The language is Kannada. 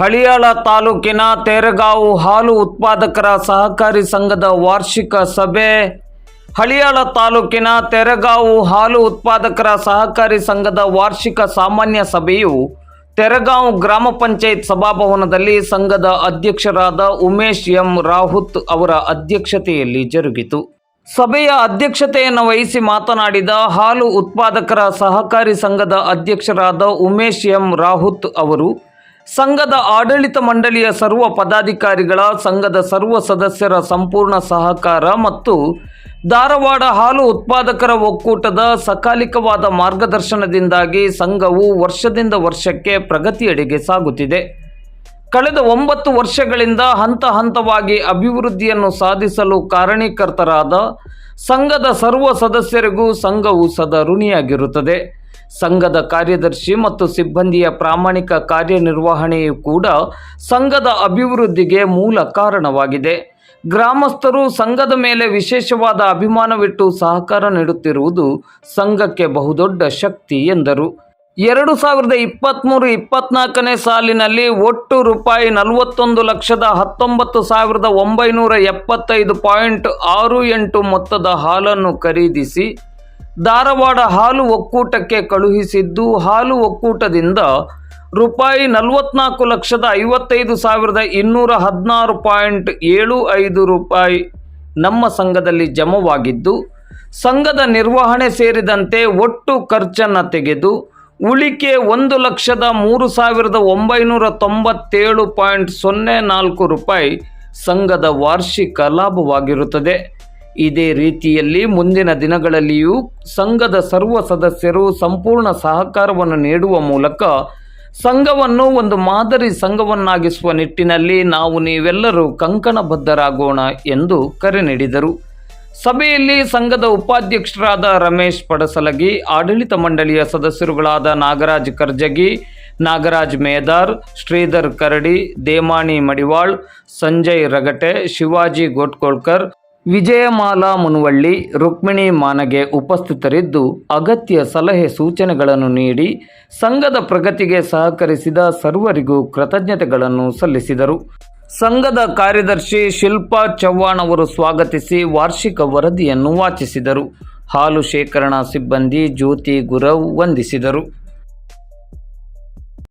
ಹಳಿಯಾಳ ತಾಲೂಕಿನ ತೇರಗಾವು ಹಾಲು ಉತ್ಪಾದಕರ ಸಹಕಾರಿ ಸಂಘದ ವಾರ್ಷಿಕ ಸಭೆ. ಹಳಿಯಾಳ ತಾಲೂಕಿನ ತೆರಗಾವು ಹಾಲು ಉತ್ಪಾದಕರ ಸಹಕಾರಿ ಸಂಘದ ವಾರ್ಷಿಕ ಸಾಮಾನ್ಯ ಸಭೆಯು ತೆರಗಾಂವ್ ಗ್ರಾಮ ಪಂಚಾಯತ್ ಸಭಾಭವನದಲ್ಲಿ ಸಂಘದ ಅಧ್ಯಕ್ಷರಾದ ಉಮೇಶ್ ಎಂ ರಾಹುತ್ ಅವರ ಅಧ್ಯಕ್ಷತೆಯಲ್ಲಿ ಜರುಗಿತು. ಸಭೆಯ ಅಧ್ಯಕ್ಷತೆಯನ್ನು ವಹಿಸಿ ಮಾತನಾಡಿದ ಹಾಲು ಉತ್ಪಾದಕರ ಸಹಕಾರಿ ಸಂಘದ ಅಧ್ಯಕ್ಷರಾದ ಉಮೇಶ್ ಎಂ ರಾಹುತ್ ಅವರು ಸಂಘದ ಆಡಳಿತ ಮಂಡಳಿಯ ಸರ್ವ ಪದಾಧಿಕಾರಿಗಳ, ಸಂಘದ ಸರ್ವ ಸದಸ್ಯರ ಸಂಪೂರ್ಣ ಸಹಕಾರ ಮತ್ತು ಧಾರವಾಡ ಹಾಲು ಉತ್ಪಾದಕರ ಒಕ್ಕೂಟದ ಸಕಾಲಿಕವಾದ ಮಾರ್ಗದರ್ಶನದಿಂದಾಗಿ ಸಂಘವು ವರ್ಷದಿಂದ ವರ್ಷಕ್ಕೆ ಪ್ರಗತಿಯೆಡೆಗೆ ಸಾಗುತ್ತಿದೆ. ಕಳೆದ ಒಂಬತ್ತು ವರ್ಷಗಳಿಂದ ಹಂತ ಹಂತವಾಗಿ ಅಭಿವೃದ್ಧಿಯನ್ನು ಸಾಧಿಸಲು ಕಾರಣೀಕರ್ತರಾದ ಸಂಘದ ಸರ್ವ ಸದಸ್ಯರಿಗೂ ಸಂಘವು ಸದಾ ಋಣಿಯಾಗಿರುತ್ತದೆ. ಸಂಘದ ಕಾರ್ಯದರ್ಶಿ ಮತ್ತು ಸಿಬ್ಬಂದಿಯ ಪ್ರಾಮಾಣಿಕ ಕಾರ್ಯನಿರ್ವಹಣೆಯು ಕೂಡ ಸಂಘದ ಅಭಿವೃದ್ಧಿಗೆ ಮೂಲ ಕಾರಣವಾಗಿದೆ. ಗ್ರಾಮಸ್ಥರು ಸಂಘದ ಮೇಲೆ ವಿಶೇಷವಾದ ಅಭಿಮಾನವಿಟ್ಟು ಸಹಕಾರ ನೀಡುತ್ತಿರುವುದು ಸಂಘಕ್ಕೆ ಬಹುದೊಡ್ಡ ಶಕ್ತಿ ಎಂದರು. ಎರಡು ಸಾವಿರದ ಇಪ್ಪತ್ತ್ಮೂರು ಇಪ್ಪತ್ನಾಲ್ಕನೇ ಸಾಲಿನಲ್ಲಿ ಒಟ್ಟು ರೂಪಾಯಿ ನಲವತ್ತೊಂದು ಲಕ್ಷದ ಹತ್ತೊಂಬತ್ತು ಸಾವಿರದ ಒಂಬೈನೂರ ಎಪ್ಪತ್ತೈದು ಪಾಯಿಂಟ್ ಆರು ಎಂಟು ಮೊತ್ತದ ಹಾಲನ್ನು ಖರೀದಿಸಿ ಧಾರವಾಡ ಹಾಲು ಒಕ್ಕೂಟಕ್ಕೆ ಕಳುಹಿಸಿದ್ದು ಹಾಲು ಒಕ್ಕೂಟದಿಂದ ರೂಪಾಯಿ ನಲವತ್ನಾಲ್ಕು ಲಕ್ಷದ ಐವತ್ತೈದು ಸಾವಿರದ ಇನ್ನೂರ ಹದಿನಾರು ಪಾಯಿಂಟ್ ಏಳು ಐದು ರೂಪಾಯಿ ನಮ್ಮ ಸಂಘದಲ್ಲಿ ಜಮವಾಗಿದ್ದು, ಸಂಘದ ನಿರ್ವಹಣೆ ಸೇರಿದಂತೆ ಒಟ್ಟು ಖರ್ಚನ್ನು ತೆಗೆದು ಉಳಿಕೆ ಒಂದು ಲಕ್ಷದ ಮೂರು ಸಾವಿರದ ಒಂಬೈನೂರ ತೊಂಬತ್ತೇಳು ಪಾಯಿಂಟ್ ಸೊನ್ನೆ ನಾಲ್ಕು ರೂಪಾಯಿ ಸಂಘದ ವಾರ್ಷಿಕ ಲಾಭವಾಗಿರುತ್ತದೆ. ಇದೇ ರೀತಿಯಲ್ಲಿ ಮುಂದಿನ ದಿನಗಳಲ್ಲಿಯೂ ಸಂಘದ ಸರ್ವ ಸದಸ್ಯರು ಸಂಪೂರ್ಣ ಸಹಕಾರವನ್ನು ನೀಡುವ ಮೂಲಕ ಸಂಘವನ್ನು ಒಂದು ಮಾದರಿ ಸಂಘವನ್ನಾಗಿಸುವ ನಿಟ್ಟಿನಲ್ಲಿ ನಾವು ನೀವೆಲ್ಲರೂ ಕಂಕಣಬದ್ಧರಾಗೋಣ ಎಂದು ಕರೆ ನೀಡಿದರು. ಸಭೆಯಲ್ಲಿ ಸಂಘದ ಉಪಾಧ್ಯಕ್ಷರಾದ ರಮೇಶ್ ಪಡಸಲಗಿ, ಆಡಳಿತ ಮಂಡಳಿಯ ಸದಸ್ಯರುಗಳಾದ ನಾಗರಾಜ್ ಕರ್ಜಗಿ, ನಾಗರಾಜ್ ಮೇದಾರ್, ಶ್ರೀಧರ್ ಕರಡಿ, ದೇಮಾಣಿ ಮಡಿವಾಳ್, ಸಂಜಯ್ ರಗಟೆ, ಶಿವಾಜಿ ಗೋಟ್ಕೋಳ್ಕರ್ ವಿಜಯಮಾಲಾ ಮುನವಳ್ಳಿ, ರುಕ್ಮಿಣಿ ಮಾನಗೆ ಉಪಸ್ಥಿತರಿದ್ದು ಅಗತ್ಯ ಸಲಹೆ ಸೂಚನೆಗಳನ್ನು ನೀಡಿ ಸಂಘದ ಪ್ರಗತಿಗೆ ಸಹಕರಿಸಿದ ಸರ್ವರಿಗೂ ಕೃತಜ್ಞತೆಗಳನ್ನು ಸಲ್ಲಿಸಿದರು. ಸಂಘದ ಕಾರ್ಯದರ್ಶಿ ಶಿಲ್ಪಾ ಚವ್ಹಾಣ್ ಅವರು ಸ್ವಾಗತಿಸಿ ವಾರ್ಷಿಕ ವರದಿಯನ್ನು ವಾಚಿಸಿದರು. ಹಾಲು ಶೇಖರಣಾ ಸಿಬ್ಬಂದಿ ಜ್ಯೋತಿ ಗುರವ್ ವಂದಿಸಿದರು.